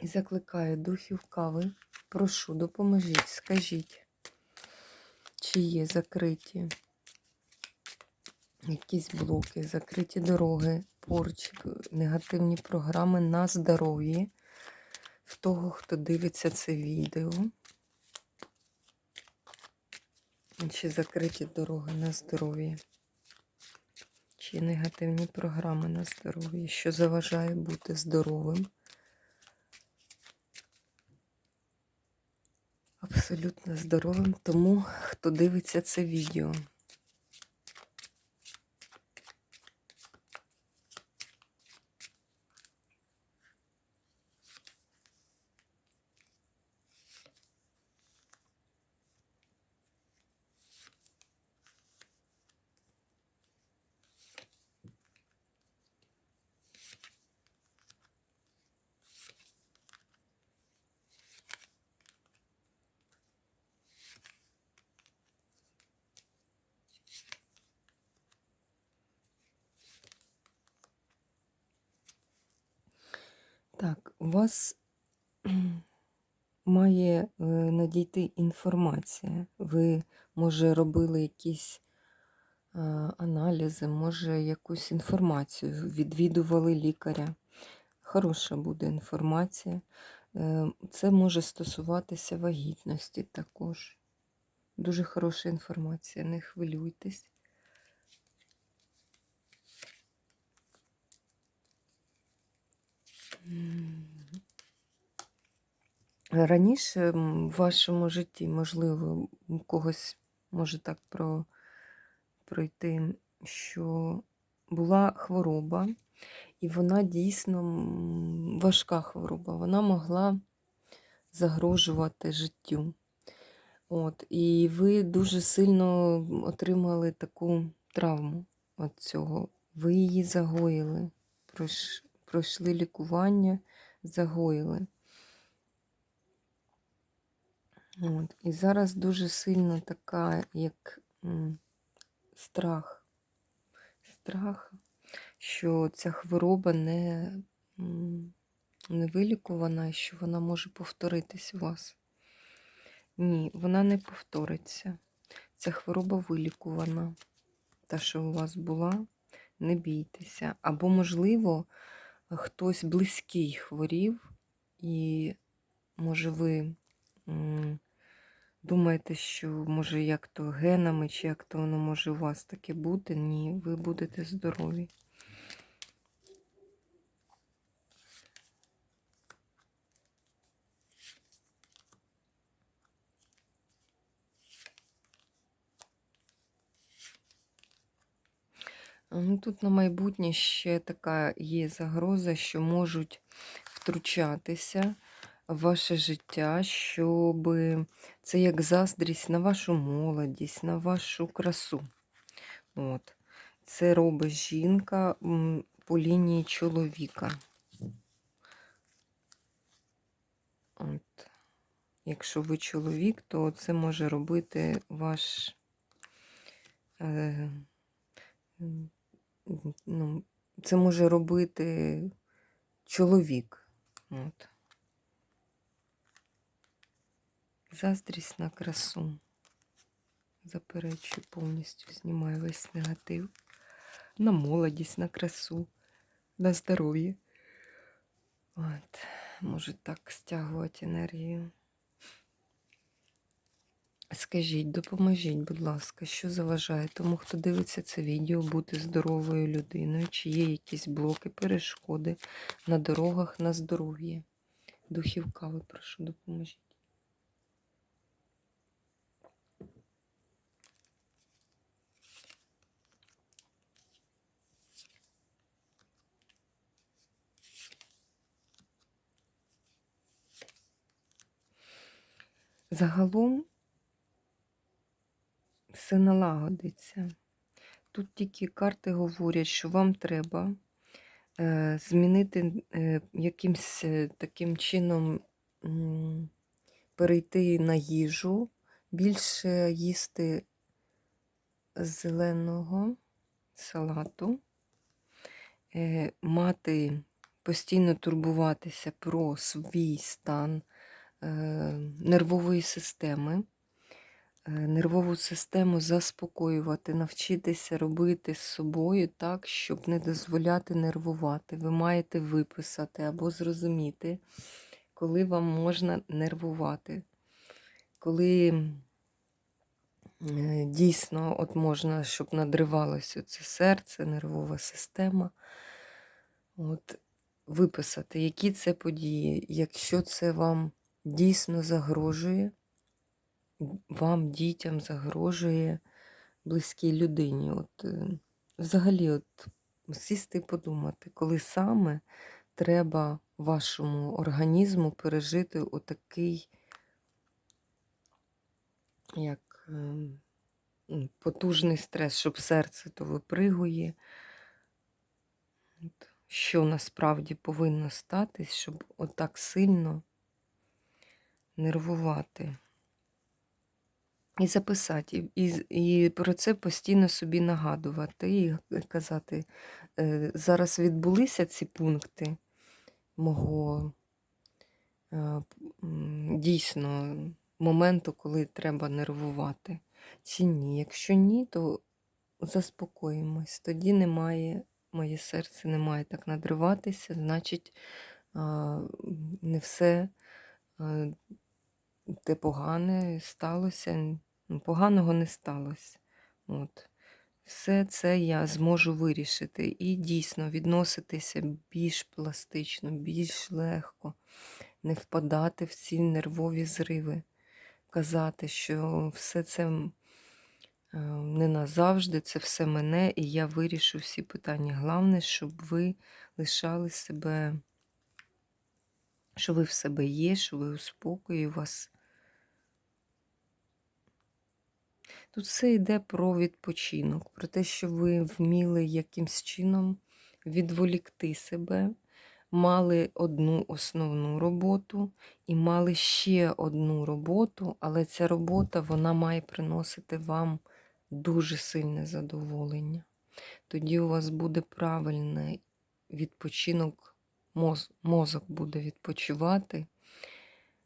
І закликаю духів кави. Прошу, допоможіть, скажіть, чи є закриті якісь блоки, закриті дороги, порчик, негативні програми на здоров'я в того, хто дивиться це відео. Чи закриті дороги на здоров'я, чи негативні програми на здоров'я, що заважає бути здоровим. Абсолютно здоровим тому, хто дивиться це відео. Так, у вас має е, надійти інформація. Ви, може, робили якісь е, аналізи, може, якусь інформацію, відвідували лікаря. Хороша буде інформація. Е, Це може стосуватися вагітності також. Дуже хороша інформація, не хвилюйтесь. Раніше в вашому житті, можливо, у когось може так про, пройти, що була хвороба, і вона дійсно важка хвороба, вона могла загрожувати життю. От, І ви дуже сильно отримали таку травму від цього. Ви її загоїли, пройшли лікування, загоїли. От. І зараз дуже сильно така, як страх. Страх, що ця хвороба не, не вилікувана, що вона може повторитись у вас. Ні, вона не повториться. Ця хвороба вилікувана. Та, що у вас була, не бійтеся. Або, можливо, хтось близький хворів, і, може, ви думаєте, що, може, як то генами, чи як то воно може у вас таке бути? Ні, ви будете здорові. Ну, Тут на майбутнє ще така є загроза, що можуть втручатися в ваше життя, щоб це як заздрість на вашу молодість, на вашу красу. От. Це робить жінка по лінії чоловіка. От. Якщо ви чоловік, то це може робити ваш. Е, ну, це може робити чоловік. От. Заздрість на красу. Заперечую, повністю знімаю весь негатив. На молодість, на красу, на здоров'я. От, Може так стягувати енергію. Скажіть, допоможіть, будь ласка, що заважає тому, хто дивиться це відео, бути здоровою людиною, чи є якісь блоки, перешкоди на дорогах на здоров'я? Духів кави, прошу, допоможіть. Загалом все налагодиться. Тут тільки карти говорять, що вам треба е, змінити е, якимсь е, таким чином перейти на їжу, більше їсти зеленого салату, мати постійно турбуватися про свій стан нервової системи, нервову систему заспокоювати, навчитися робити з собою так, щоб не дозволяти нервувати. Ви маєте виписати або зрозуміти, коли вам можна нервувати. Коли е, дійсно от можна, щоб надривалося це серце, нервова система. От, виписати, які це події, якщо це вам дійсно загрожує, вам, дітям загрожує близькій людині. От, е, взагалі, от, сісти і подумати, коли саме треба вашому організму пережити отакий, як ем, потужний стрес, щоб серце то випригує. От, Що насправді повинно статись, щоб отак сильно нервувати. І записати, і, і, про це постійно собі нагадувати і казати, е, зараз відбулися ці пункти мого е, дійсно моменту, коли треба нервувати. Чи ні? Якщо ні, то заспокоїмось. Тоді немає, моє серце не має так надриватися, значить, не все те погане сталося. Поганого не сталося. От. Все це я зможу вирішити і дійсно відноситися більш пластично, більш легко, не впадати в ці нервові зриви, казати, що все це е, не назавжди, це все мене, і я вирішу всі питання. Головне, щоб ви лишали себе, що ви в себе є, що ви у спокої, у вас. Тут все йде про відпочинок, про те, що ви вміли якимсь чином відволікти себе, мали одну основну роботу і мали ще одну роботу, але ця робота вона має приносити вам дуже сильне задоволення. Тоді у вас буде правильний відпочинок, моз- мозок буде відпочивати,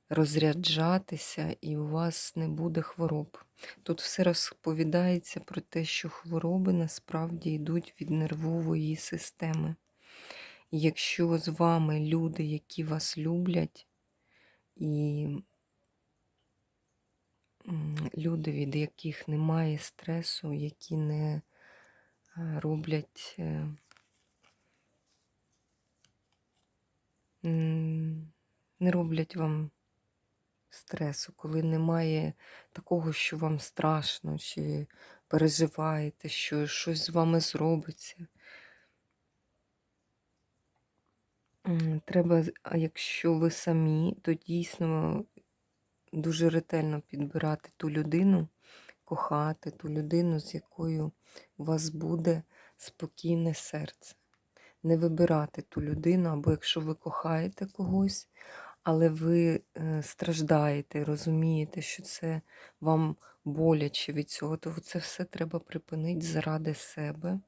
розряджатися, і у вас не буде хвороб. Тут все розповідається про те, що хвороби насправді йдуть від нервової системи. І якщо з вами люди, які вас люблять, і люди, від яких немає стресу, які не роблять е, не роблять вам стресу, коли немає такого, що вам страшно, чи переживаєте, що щось з вами зробиться. Треба, якщо ви самі, то дійсно дуже ретельно підбирати ту людину, кохати ту людину, з якою у вас буде спокійне серце. Не вибирати ту людину, або якщо ви кохаєте когось, але ви е, страждаєте, розумієте, що це вам боляче від цього, то це все треба припинити заради себе.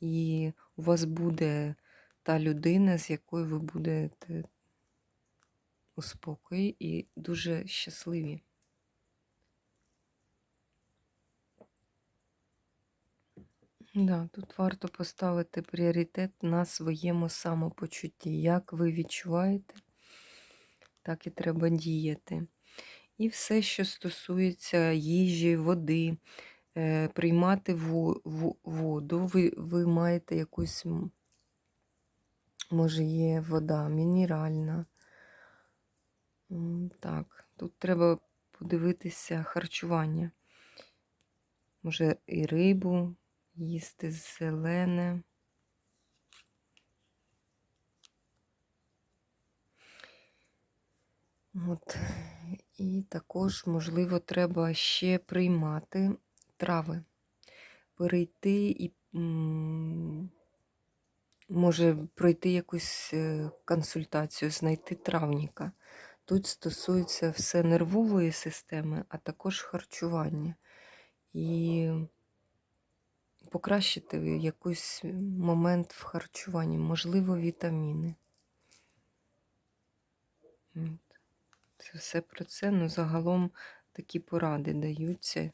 І у вас буде та людина, з якою ви будете у спокої і дуже щасливі. Да, тут варто поставити пріоритет на своєму самопочутті. Як ви відчуваєте, так і треба діяти. І все, що стосується їжі, води, е, приймати во- во- воду, ви, ви маєте якусь, може, є вода мінеральна. Так, тут треба подивитися харчування. Може, і рибу їсти зелене. От. І також, можливо, треба ще приймати трави. Перейти і може пройти якусь е, консультацію, знайти травніка. Тут стосується все нервової системи, а також харчування. І покращити якийсь момент в харчуванні, можливо, вітаміни. Це все про це. Ну, загалом такі поради даються.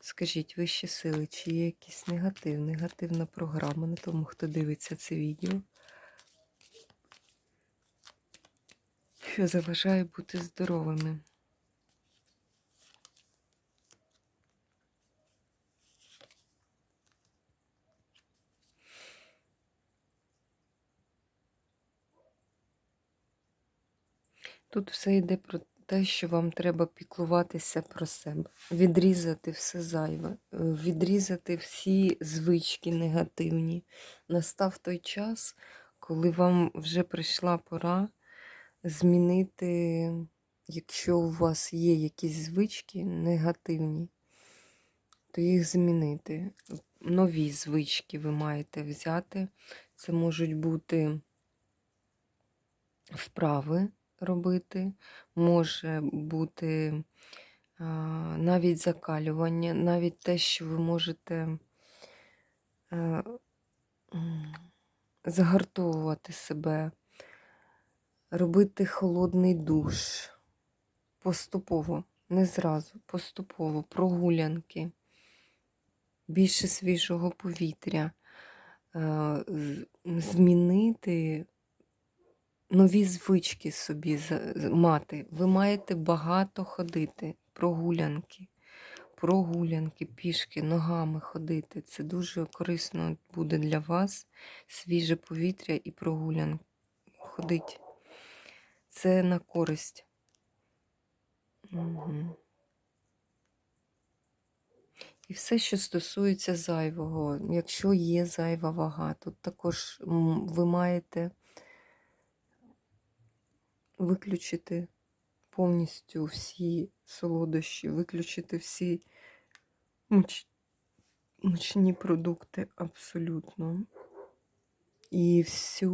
Скажіть, вищі сили, чи є якийсь негатив, негативна програма на тому, хто дивиться це відео? Що заважає бути здоровими? Тут все йде про те, що вам треба піклуватися про себе, відрізати все зайве, е, відрізати всі звички негативні. Настав той час, коли вам вже прийшла пора змінити, якщо у вас є якісь звички негативні, то їх змінити. Нові звички ви маєте взяти. Це можуть бути вправи робити, може бути навіть закалювання, навіть те, що ви можете а, загартовувати себе, робити холодний душ. Поступово, не зразу, поступово, прогулянки, більше свіжого повітря, змінити нові звички собі мати. Ви маєте багато ходити, прогулянки, прогулянки, пішки, ногами ходити. Це дуже корисно буде для вас. Свіже повітря і прогулянки. Ходить. Це на користь. Угу. І все, що стосується зайвого, якщо є зайва вага, тут також ви маєте виключити повністю всі солодощі, виключити всі муч... мучні продукти абсолютно. І всю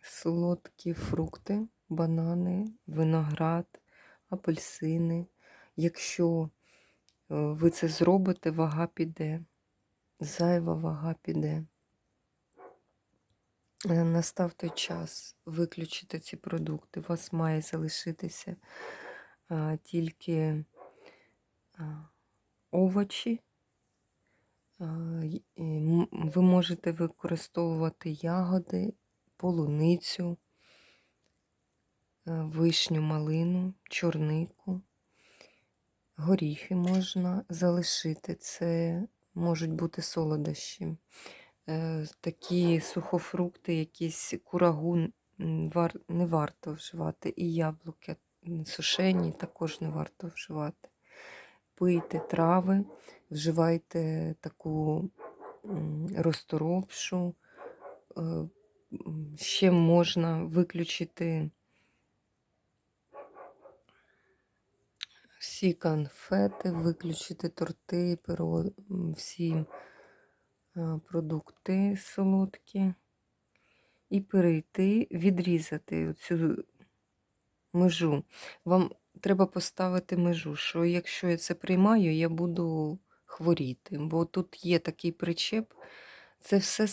солодкі фрукти, банани, виноград, апельсини. Якщо е, ви це зробите, вага піде, зайва вага піде. Е, Настав той час виключити ці продукти. У вас має залишитися а, тільки а, овочі. А, ви можете використовувати ягоди, полуницю, е, вишню, малину, чорнику. Горіхи можна залишити. Це можуть бути солодощі. Е, Такі сухофрукти, якісь курагу вар- не варто вживати. І яблуки сушені також не варто вживати. Пийте трави, вживайте таку розторопшу. Е, Ще можна виключити всі конфети, виключити торти, всі продукти солодкі. І перейти, відрізати цю межу. Вам треба поставити межу, що якщо я це приймаю, я буду хворіти. Бо тут є такий причеп, це все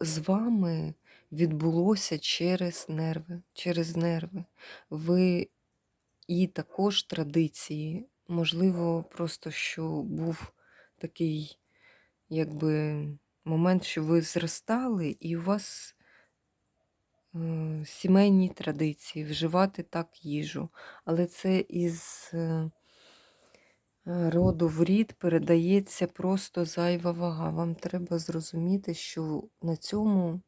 з- вами відбулося через нерви. Через нерви. Ви і також традиції. Можливо, просто що був такий, якби, момент, що ви зростали, і у вас е, сімейні традиції, вживати так їжу. Але це із е, е, роду в рід передається просто зайва вага. Вам треба зрозуміти, що на цьому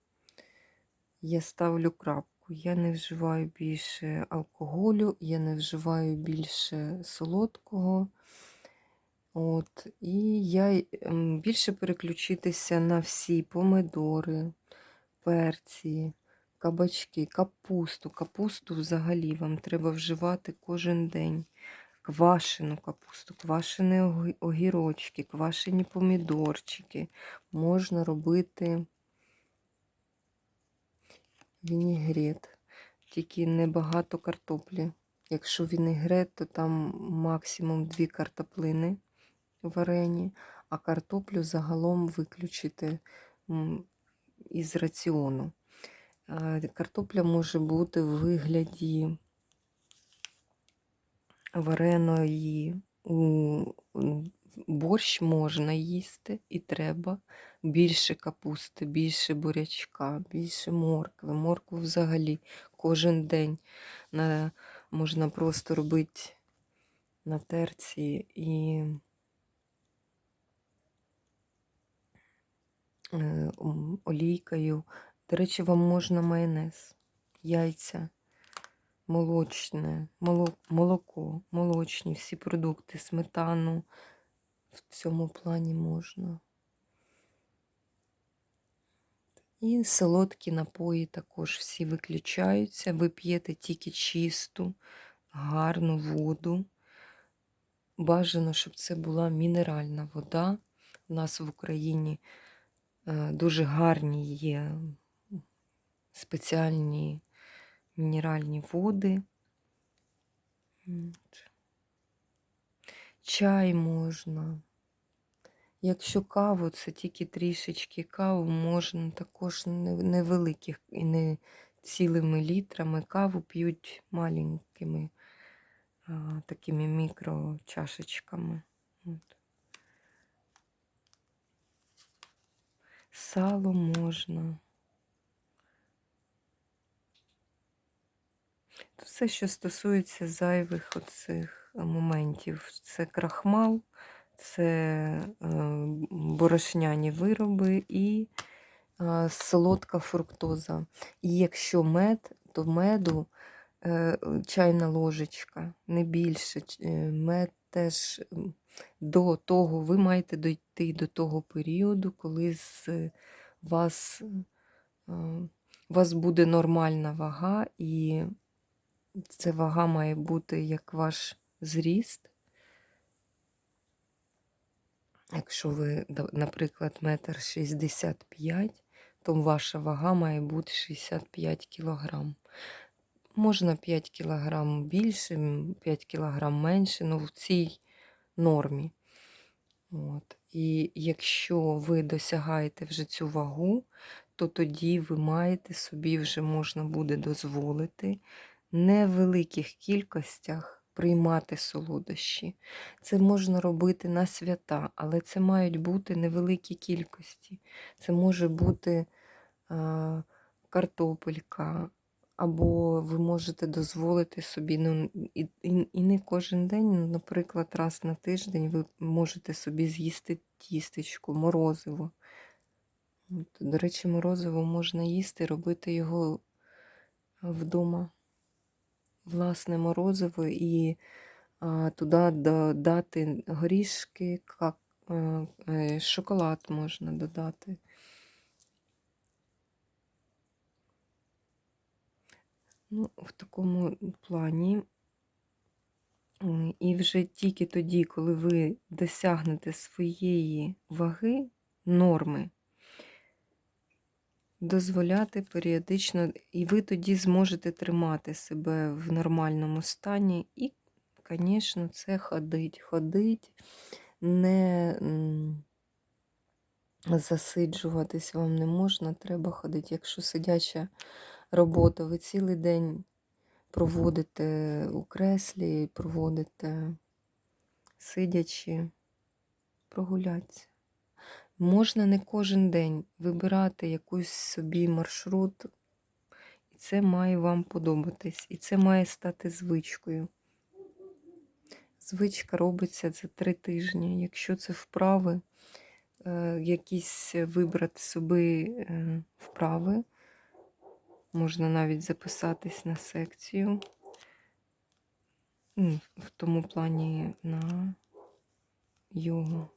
я ставлю крапку. Я не вживаю більше алкоголю, я не вживаю більше солодкого. От, і я ем, більше переключитися на всі помидори, перці, кабачки, капусту. Капусту взагалі вам треба вживати кожен день. квашену капусту, квашені огірочки, квашені помідорчики. Можна робити вінігрет, тільки небагато картоплі. Якщо вінегрет, то там максимум дві картоплини варені, а картоплю загалом виключити із раціону. Е, Картопля може бути в вигляді вареної. У борщ можна їсти і треба. Більше капусти, більше бурячка, більше моркви. Моркву взагалі кожен день можна просто робити на терці і е, м, олійкою. До речі, вам можна майонез, яйця, молочне, молоко, молочні, всі продукти, сметану. В цьому плані можна. І солодкі напої також всі виключаються. Ви п'єте тільки чисту, гарну воду. Бажано, щоб це була мінеральна вода. У нас в Україні е, дуже гарні є спеціальні мінеральні води. Чай можна. Якщо каву, це тільки трішечки каву, можна також не- невеликих і не цілими літрами. Каву п'ють маленькими а, такими мікрочашечками. От. Сало можна. Все, що стосується зайвих оцих моментів, це крахмал, це е, борошняні вироби і е, солодка фруктоза. І якщо мед, то меду е, чайна ложечка, не більше. Мед теж до того, ви маєте дойти до того періоду, коли з вас, е, у вас буде нормальна вага, і це вага має бути як ваш зріст. Якщо ви, наприклад, метр 65, то ваша вага має бути 65 кілограм. Можна 5 кілограм більше, 5 кілограм менше, ну в цій нормі. От. І якщо ви досягаєте вже цю вагу, то тоді ви маєте собі вже можна буде дозволити невеликих кількостях приймати солодощі. Це можна робити на свята, але це мають бути невеликі кількості. Це може бути картопелька, або ви можете дозволити собі, ну, і, і, не кожен день, ну, наприклад, раз на тиждень ви можете собі з'їсти тістечку, морозиво. До речі, морозиво можна їсти, робити його вдома. Власне морозиво і а, туди додати горішки, как, е, е, шоколад можна додати. Ну, в такому плані. І вже тільки тоді, коли ви досягнете своєї ваги, норми, дозволяти періодично, і ви тоді зможете тримати себе в нормальному стані. І, звісно, це ходить. Ходить, не засиджуватись вам не можна, треба ходити. Якщо сидяча робота, ви цілий день проводите у креслі, проводите сидячи, прогулятися. Можна не кожен день вибирати якийсь собі маршрут, і це має вам подобатись, і це має стати звичкою. Звичка робиться за три тижні. Якщо це вправи, е, якісь вибрати собі е, вправи, Можна навіть записатись на секцію. Ну, в тому плані на йогу.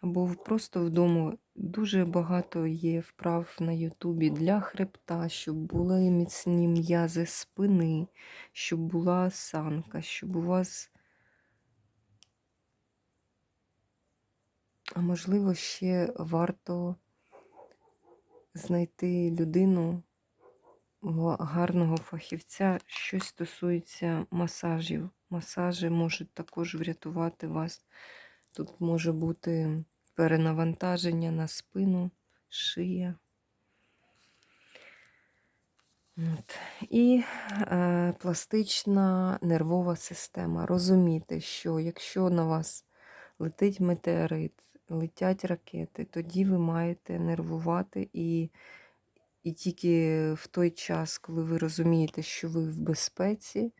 Або просто вдома дуже багато є вправ на Ютубі для хребта, щоб були міцні м'язи спини, щоб була осанка, щоб у вас. А можливо, ще варто знайти людину гарного фахівця, що стосується масажів. Масажі можуть також врятувати вас. Тут може бути перенавантаження на спину, шия. От. І е, пластична нервова система. Розуміти, що якщо на вас летить метеорит, летять ракети, тоді ви маєте нервувати і, і тільки в той час, коли ви розумієте, що ви в безпеці,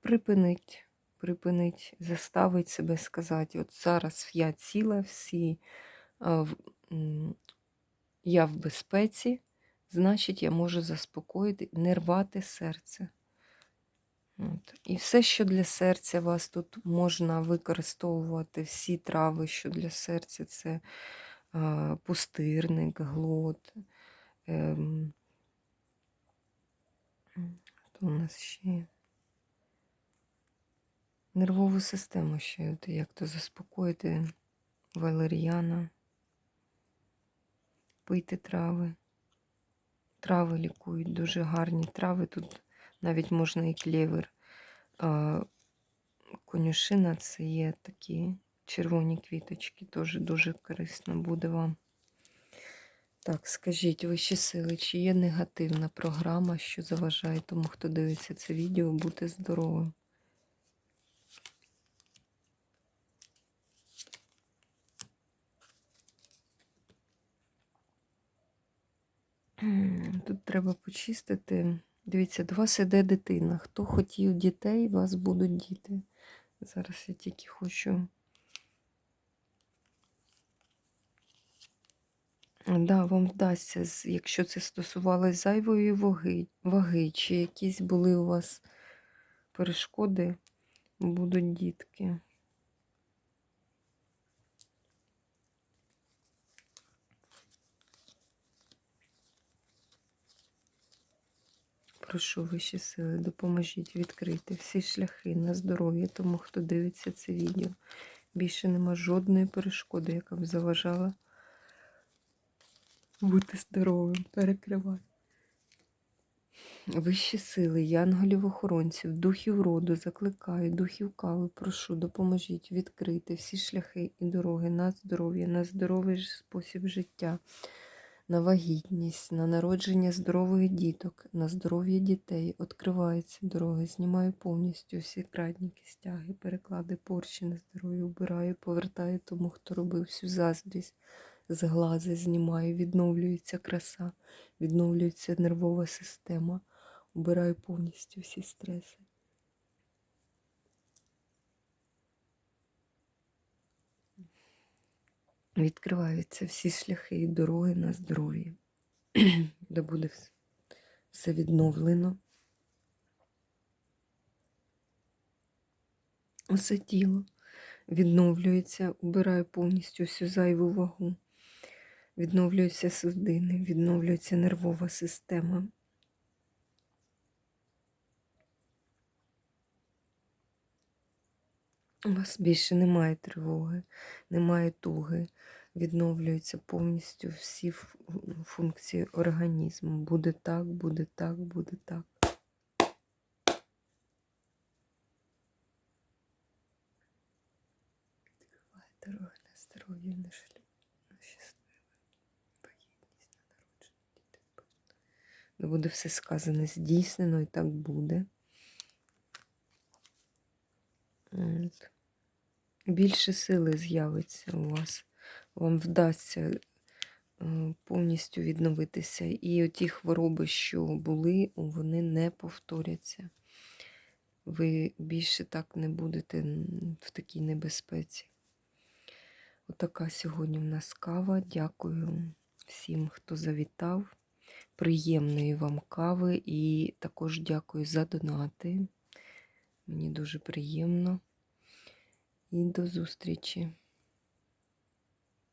припинить, припинить, заставить себе сказати, от зараз я ціла, всі, я в безпеці, значить, я можу заспокоїти, не рвати серце. От. І все, що для серця вас тут можна використовувати, всі трави, що для серця, це пустирник, глот. Що у нас ще? Нервову систему ще, як то заспокоїти валеріана, пийте трави. Трави лікують, дуже гарні трави. Тут навіть можна і клєвер. Конюшина це є такі червоні квіточки, теж дуже корисно буде вам. Так, скажіть, вищі сили, чи є негативна програма, що заважає тому, хто дивиться це відео, бути здоровим? Тут треба почистити. Дивіться, до вас іде дитина. Хто хотів дітей, вас будуть діти. Зараз я тільки хочу. Да, вам вдасться, якщо це стосувалось зайвої ваги, ваги, чи якісь були у вас перешкоди, будуть дітки. Прошу вищі сили, допоможіть відкрити всі шляхи на здоров'я тому, хто дивиться це відео. Більше нема жодної перешкоди, яка б заважала бути здоровим. Перекривай. Вищі сили, янголів-охоронців, духів роду, закликаю, духів кави, прошу, допоможіть відкрити всі шляхи і дороги на здоров'я, на здоровий спосіб життя, на вагітність, на народження здорових діток, на здоров'я дітей. Откриваються дороги, знімаю повністю всі крадніки, стяги, переклади, порчі на здоров'я, убираю, повертаю тому, хто робив всю заздрість. З глази знімаю, відновлюється краса, відновлюється нервова система. Убираю повністю всі стреси. Відкриваються всі шляхи і дороги на здоров'я, де буде все відновлено. Усе тіло відновлюється, убираю повністю всю зайву вагу. Відновлюються судини, відновлюється нервова система. У вас більше немає тривоги, немає туги. Відновлюються повністю всі функції організму. Буде так, буде так, буде так. Відкриває дороги на здоров'я, на шлюб, на щасливе, вагітність, на народження дітей. Ну, Буде все сказане, здійснено і так буде. От. Більше сили з'явиться у вас. Вам вдасться е, повністю відновитися. І оті хвороби, що були, вони не повторяться. Ви більше так не будете в такій небезпеці. Отака сьогодні в нас кава. Дякую всім, хто завітав. Приємної вам кави і також дякую за донати. Мені дуже приємно. І до зустрічі!